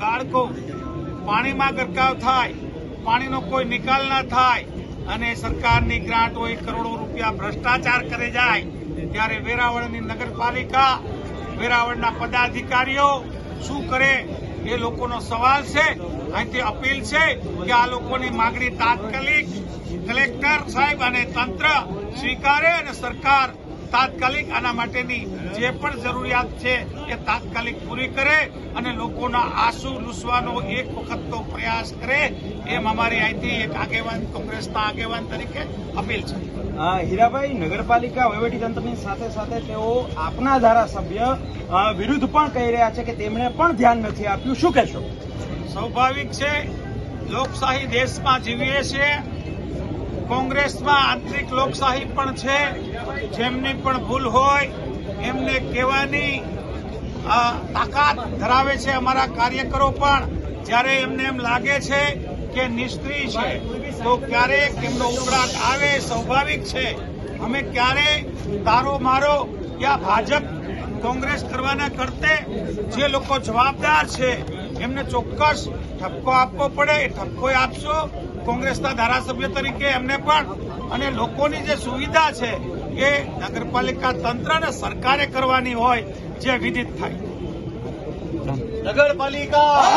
બાળકો પાણીમાં ગરકાવ થાય, પાણીનો કોઈ નિકાલ ના થાય અને સરકારની ગ્રાન્ટ હોય, કરોડો રૂપિયા ભ્રષ્ટાચાર કરે જાય, ત્યારે વેરાવળની નગરપાલિકા, વેરાવળના પદાધિકારીઓ શું કરે? એ લોકોનો સવાલ છે. અહીંથી અપીલ છે કે આ લોકોની માગણી તાત્કાલિક કલેક્ટર સાહેબ અને તંત્ર સ્વીકારે અને સરકાર તાત્કાલિક આના માટેની જે પણ જરૂરિયાત છે એ તાત્કાલિક પૂરી કરે અને લોકોના આંસુ લૂસવાનો એક વખતનો પ્રયાસ કરે. એમ અમારી અહીંથી એક આગેવાન કોંગ્રેસના આગેવાન તરીકે અપીલ છે. હીરાભાઈ નગરપાલિકા વહીવટીતંત્રની સાથે સાથે તેઓ આપના ધારાસભ્ય વિરુદ્ધ પણ કહી રહ્યા છે કે તેમણે પણ ધ્યાન નથી આપ્યું. શું કહેશો? સ્વાભાવિક છે લોકશાહી દેશમાં જીવીએ છીએ. કોંગ્રેસમાં આંતરિક લોકશાહી પણ છે. જેમની પણ ભૂલ હોય, એમને કહેવાની તાકાત ધરાવે છે અમારા કાર્યકરો પણ. જ્યારે એમને એમ લાગે છે કે નિષ્ક્રિય છે, તો ક્યારેક એમનો ઉકળાટ આવે, સ્વાભાવિક છે. અમે ક્યારે તારો મારો યા ભાજપ કોંગ્રેસ કરવાના કરતે જે લોકો જવાબદાર છે, એમને ચોક્કસ ઠપકો આપવો પડે એ ઠપકો આપશો કોંગ્રેસના ધારાસભ્ય તરીકે એમને પણ. અને લોકોની જે સુવિધા છે એ નગરપાલિકા તંત્ર અને સરકારે કરવાની હોય જે વિદિત થાય. નગરપાલિકા!